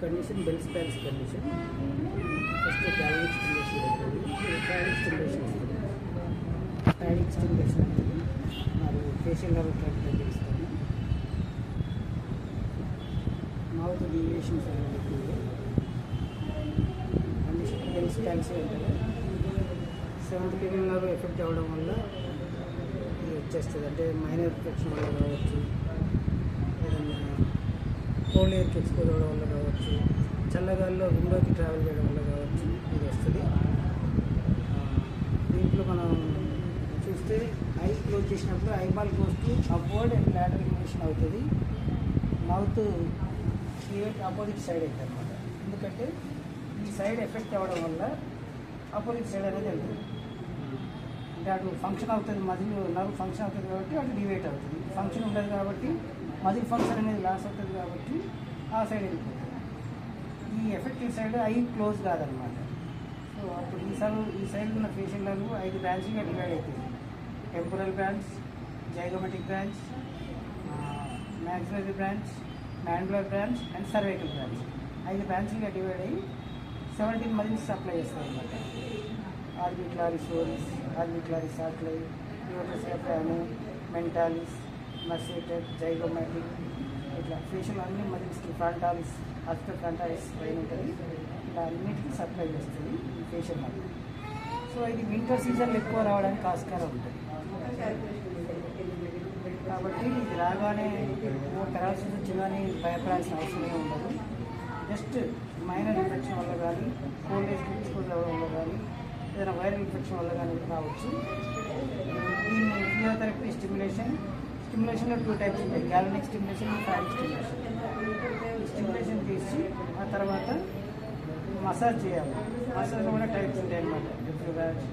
Condition bell's palsy condition first panic stimulation అవుతుంది panic stimulation వస్తుంది అనేది మరియు ఫేషియల్ లెవెల్ ట్రీట్మెంట్ తగ్గిస్తాము మౌత్ డీవియేషన్స్ అనేది కండిషన్ బెల్స్ ప్యాల్స్ ఉంటుంది. సెవెంత్ కిలోమీటర్ ఎఫెక్ట్ అవ్వడం వల్ల వచ్చేస్తుంది. అంటే మైనర్ ఇన్ఫెక్షన్ వల్ల కావచ్చు. ఏదన్నా కోల్డ్ ఎయిర్కి ఎక్స్పోజ్ అవ్వడం వల్ల కావచ్చు చల్లగాల్లో విండోకి ట్రావెల్ చేయడం వల్ల కావచ్చు ఇది వస్తుంది. దీంట్లో మనం చూస్తే ఐ క్లోజ్ చేసినప్పుడు eyeball close to upward and lateral inversion అవుతుంది. మౌత్ క్లియర్ ఆపోజిట్ సైడ్ అవుతుంది అనమాట ఎందుకంటే ఈ సైడ్ ఎఫెక్ట్ అవ్వడం వల్ల అపోజిట్ సైడ్ అనేది వెళ్తుంది. అంటే అటు ఫంక్షన్ అవుతుంది మజిల్ నర్వ్ ఫంక్షన్ అవుతుంది కాబట్టి అటు డివేట్ అవుతుంది. ఫంక్షన్ ఉండదు కాబట్టి మజిల్ ఫంక్షన్ అనేది లాస్ అవుతుంది కాబట్టి ఆ సైడ్ వెళ్ళిపోతుంది. ఈ ఎఫెక్టివ్ సైడ్ ఐ క్లోజ్ కాదనమాట. సో అప్పుడు ఈ సైడ్ ఈ సైడ్ ఉన్న ఫేషియల్ ఐదు బ్రాంచ్గా డివైడ్ అవుతుంది temporal branch zygomatic branch maxillary branch mandibular branch and cervical branch ఐదు బ్రాంచ్లుగా డివైడ్ అయ్యి సెవెంటీన్ మజిల్స్ సప్లై చేస్తారు అనమాట ఆర్బిక్లారిస్ ఓరిస్ ఆర్బిక్లారిస్ ఆక్లై యూటోసేఫాను మెంటాలిస్ మర్సేటర్ జైగోమాటిక్ ఇట్లా ఫేషియల్ అన్ని మజిల్స్కి ఫ్రంటాలిస్ అస్టర్ ఫ్రంటాలిస్ పైన ఉంటుంది. ఇలా అన్నిటికీ సప్లై చేస్తుంది ఈ ఫేషియల్ మజిల్ సో ఇది వింటర్ సీజన్లో ఎక్కువ రావడానికి ఆస్కారం ఉంటుంది. కాబట్టి ఇది రాగానే పెరాలసిస్ వచ్చిందని భయపడాల్సిన అవసరమే ఉండదు. జస్ట్ మైనర్ ఇన్ఫెక్షన్ వల్ల కానీ కోల్డ్ ఏజ్ ఎక్స్పోజ్ వల్ల కానీ ఏదైనా వైరల్ ఇన్ఫెక్షన్ వల్ల కానీ రావచ్చు. దీన్ని ఫిజియోథెరపీ స్టిమ్యులేషన్ స్టిమ్యులేషన్లో టూ టైప్స్ ఉంటాయి. Galvanic stimulation panic stimulation stimulation తీసి ఆ తర్వాత మసాజ్ చేయాలి. మసాజ్లో కూడా టైప్స్ ఉంటాయి అన్నమాట. డిఫ్రివాజ్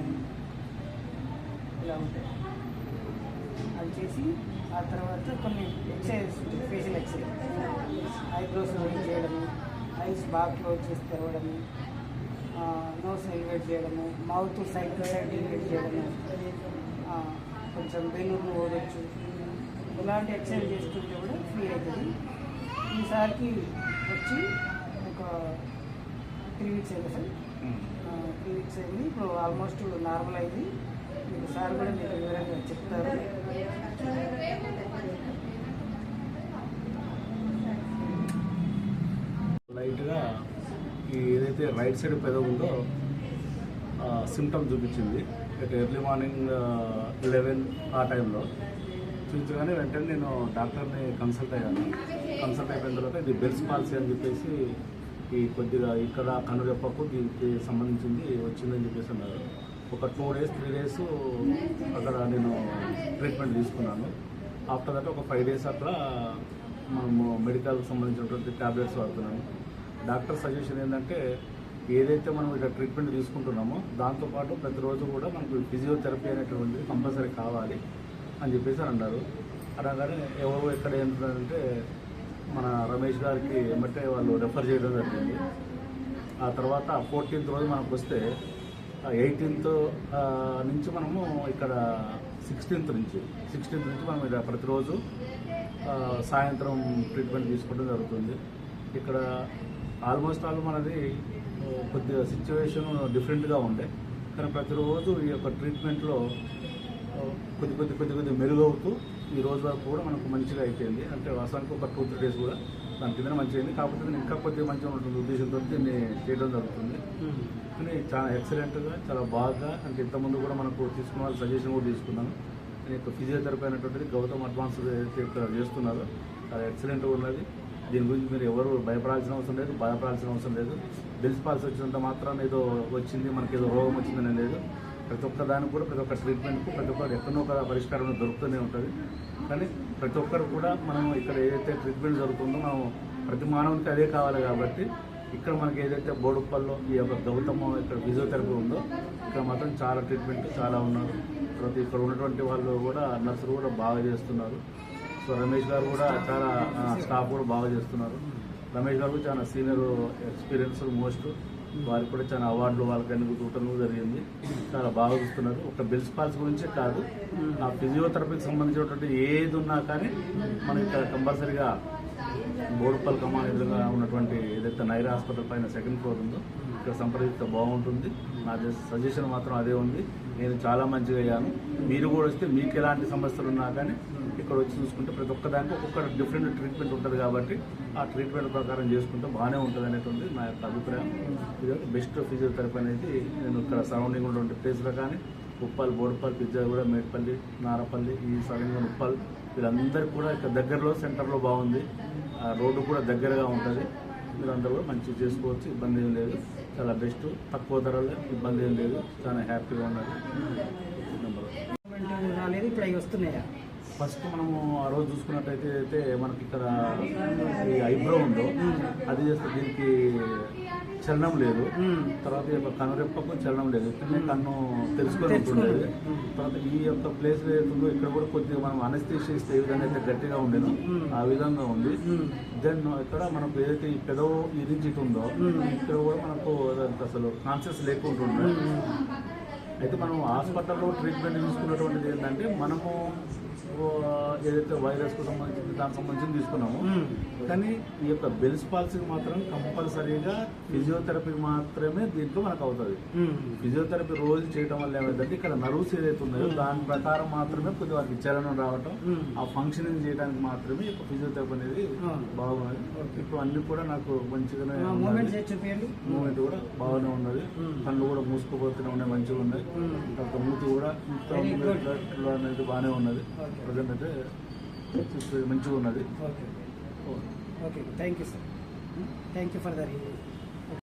అని. ఇలా ఉంటాయి. అది చేసి ఆ తర్వాత కొన్ని exercise facial exercise. Eyebrows open చేయడము ఐస్ బాగా క్లోజ్ చేసి తెరవడము నోస్ ఎలివేట్ చేయడము mouth side to side elevate చేయడము కొంచెం బెలూన్ ఓడొచ్చు ఇలాంటి ఎక్సర్సైజ్ చేస్తుంటే కూడా ఫ్రీ అవుతుంది. ఈసారికి వచ్చి ఒక త్రీ వీక్స్ అయింది సార్. త్రీ వీక్స్ అయింది. ఇప్పుడు ఆల్మోస్ట్ నార్మల్ అయింది. మీకు సార్ కూడా మీకు వివరంగా చెప్తారు లైట్గా ఈ ఏదైతే రైట్ సైడ్ పెద ఉందో సిమ్టమ్ చూపించింది. ఇక ఎర్లీ మార్నింగ్ లెవెన్ ఆ టైంలో చూపించగానే వెంటనే నేను డాక్టర్ని కన్సల్ట్ అయ్యాను. కన్సల్ట్ అయిపోయిన తర్వాత ఇది బెల్స్ పాలసీ అని చెప్పేసి ఈ కొద్దిగా ఇక్కడ కనురెప్పకు దీనికి సంబంధించింది వచ్చిందని చెప్పేసి అన్నారు. ఒక టూ డేస్ త్రీ డేస్ అక్కడ నేను ట్రీట్మెంట్ తీసుకున్నాను. ఆఫ్టర్ దట్ ఒక ఫైవ్ డేస్ అట్లా మనము మెడికల్కి సంబంధించినటువంటి ట్యాబ్లెట్స్ వాడుతున్నాను. డాక్టర్ సజెషన్ ఏంటంటే ఏదైతే మనం ఇక్కడ ట్రీట్మెంట్ తీసుకుంటున్నామో దాంతోపాటు ప్రతిరోజు కూడా మనకు ఫిజియోథెరపీ అనేటువంటిది కంపల్సరీ కావాలి అని చెప్పేసి అన్నారు. అనగానే ఎవరు ఎక్కడ ఏంటంటే మన రమేష్ గారికి ఏమంటే వాళ్ళు రెఫర్ చేయడం జరిగింది. ఆ తర్వాత ఫోర్టీన్త్ రోజు మనకు వస్తే ఎయిటీన్త్ నుంచి మనము ఇక్కడ సిక్స్టీన్త్ నుంచి సిక్స్టీన్త్ నుంచి మనం ఇక్కడ ప్రతిరోజు సాయంత్రం ట్రీట్మెంట్ తీసుకోవడం జరుగుతుంది. ఇక్కడ ఆల్మోస్ట్ ఆల్ మనది కొద్దిగా సిచ్యువేషన్ డిఫరెంట్గా ఉండే. కానీ ప్రతిరోజు ఈ యొక్క ట్రీట్మెంట్లో కొద్ది కొద్ది కొద్ది కొద్ది మెరుగవుతూ ఈ రోజు వరకు కూడా మనకు మంచిగా అయిపోయింది. అంటే వాస్తవానికి ఒక టూ త్రీ డేస్ కూడా దాని కింద మంచిగా అయింది. కాకపోతే నేను ఇంకా కొద్దిగా మంచిగా ఉంటుంది ఉద్దేశంతో దీన్ని చేయడం జరుగుతుంది. కానీ చాలా ఎక్సలెంట్గా చాలా బాగా అంటే ఇంతకుముందు కూడా మనకు తీసుకున్న వాళ్ళు సజెషన్ కూడా తీసుకున్నాను. నేను యొక్క ఫిజియోథెరపీ అనేటువంటిది గౌతమ్ అడ్వాన్స్ చేస్తున్నారు. చాలా ఎక్సలెంట్గా ఉన్నది. దీని గురించి మీరు ఎవరు భయపడాల్సిన అవసరం లేదు భయపడాల్సిన అవసరం లేదు. తెలిసిపాల్సి వచ్చినంత మాత్రం ఏదో వచ్చింది మనకి ఏదో రోగం వచ్చిందని లేదు. ప్రతి ఒక్క దానికి కూడా ప్రతి ఒక్క ట్రీట్మెంట్కు ప్రతి ఒక్కరు ఎక్కడో ఒక పరిష్కారం దొరుకుతూనే ఉంటుంది. కానీ ప్రతి ఒక్కరు కూడా మనం ఇక్కడ ఏదైతే ట్రీట్మెంట్ జరుగుతుందో మనం ప్రతి మానవునికి అదే కావాలి కాబట్టి ఇక్కడ మనకి ఏదైతే బోడుప్పల్లో ఈ యొక్క గౌతమ ఇక్కడ ఫిజియోథెరపీ ఉందో ఇక్కడ మాత్రం చాలా ట్రీట్మెంట్ చాలా ఉన్నారు. తర్వాత ఇక్కడ ఉన్నటువంటి వాళ్ళు కూడా నర్సులు కూడా బాగా చేస్తున్నారు. సో రమేష్ గారు కూడా చాలా స్టాఫ్ కూడా బాగా చేస్తున్నారు. రమేష్ గారు కూడా చాలా సీనియర్ ఎక్స్పీరియన్స్ మోస్ట్ వారికి కూడా చాలా అవార్డులు వాళ్ళకి అన్ని చూడటం జరిగింది. చాలా బాగా చూస్తున్నారు. ఒక బిల్స్ పాల్స్ గురించే కాదు ఆ ఫిజియోథెరపీకి సంబంధించినటువంటి ఏది ఉన్నా కానీ మనకి కంపల్సరీగా బోడుపల్ కమాన్ ఎదురుగా ఉన్నటువంటి ఏదైతే నైరా హాస్పిటల్ పైన సెకండ్ ఫ్లోర్ ఉందో ఇక్కడ సంప్రదిస్తే బాగుంటుంది. నా సజెషన్ మాత్రం అదే ఉంది. నేను చాలా మంచిగా అయ్యాను. మీరు కూడా వస్తే మీకు ఎలాంటి సమస్యలు ఉన్నా కానీ ఇక్కడ వచ్చి చూసుకుంటే ప్రతి ఒక్క దానికి ఒక్కొక్క డిఫరెంట్ ట్రీట్మెంట్ ఉంటుంది కాబట్టి ఆ ట్రీట్మెంట్ ప్రకారం చేసుకుంటే బాగానే ఉంటుంది అనేటువంటి నా యొక్క అభిప్రాయం. ఇది బెస్ట్ ఫిజియోథెరపీ అనేది నేను ఇక్కడ సరౌండింగ్ ఉన్నటువంటి ప్లేస్లో కానీ ఉప్పాలి బోడుపల్లి పిజ్జా కూడా మేడ్పల్లి నారపల్లి ఈ సరౌండింగ్ ఉప్పాలి వీళ్ళందరికీ కూడా ఇక్కడ దగ్గరలో సెంటర్లో బాగుంది. ఆ రోడ్డు కూడా దగ్గరగా ఉంటుంది. మీరందరూ కూడా మంచిగా చేసుకోవచ్చు ఇబ్బంది ఏం లేదు. చాలా బెస్ట్. తక్కువ ధరలో ఇబ్బంది ఏం లేదు. చాలా హ్యాపీగా అనేది వస్తున్నాయా? ఫస్ట్ మనము ఆ రోజు చూసుకున్నట్టయితే అయితే మనకి ఇక్కడ ఈ ఐబ్రో ఉందో అది చేస్తే దీనికి చలనం లేదు. తర్వాత ఈ యొక్క కనురెప్పకు చలనం లేదు. ఇక్కడనే కన్ను తెలుసుకొని ఉంటుండేది. తర్వాత ఈ యొక్క ప్లేస్ ఏదైతుందో ఇక్కడ కూడా కొద్దిగా మనం అనస్థిషియా ఇస్తే ఏ విధంగా అయితే గట్టిగా ఉండేదో. ఆ విధంగా ఉంది. దెన్ ఇక్కడ మనకు ఏదైతే ఈ పెదవు ఈ ఉందో. ఇక్కడ కూడా మనకు అసలు కాన్షియస్ లేకుంటుండే. అయితే మనం హాస్పిటల్లో ట్రీట్మెంట్ తీసుకున్నటువంటిది ఏంటంటే మనము ఏదైతే వైరస్కు సంబంధించి దానికి సంబంధించి తీసుకున్నాము. కానీ ఈ యొక్క బెల్స్ పాలసీకి మాత్రం కంపల్సరీగా ఫిజియోథెరపీ మాత్రమే దీంట్లో మనకు అవుతుంది. ఫిజియోథెరపీ రోజు చేయడం వల్ల ఏమైందంటే ఇక్కడ నర్వ్స్ ఏదైతే ఉన్నాయో దాని ప్రకారం మాత్రమే కొద్దిగా వారికి చలనం రావటం. ఆ ఫంక్షనింగ్ చేయడానికి మాత్రమే ఫిజియోథెరపీ అనేది. బాగున్నది ఇప్పుడు అన్ని కూడా నాకు మంచిగానే మూమెంట్ కూడా బాగానే ఉన్నది. కళ్ళు కూడా మూసుకుపోతూనే ఉన్నాయి మంచిగా ఉన్నాయి మూతి కూడా అనేది బాగానే ఉన్నది. ప్రజెంట్ అయితే మంచిగా ఉన్నది. Okay okay thank you sir thank you for the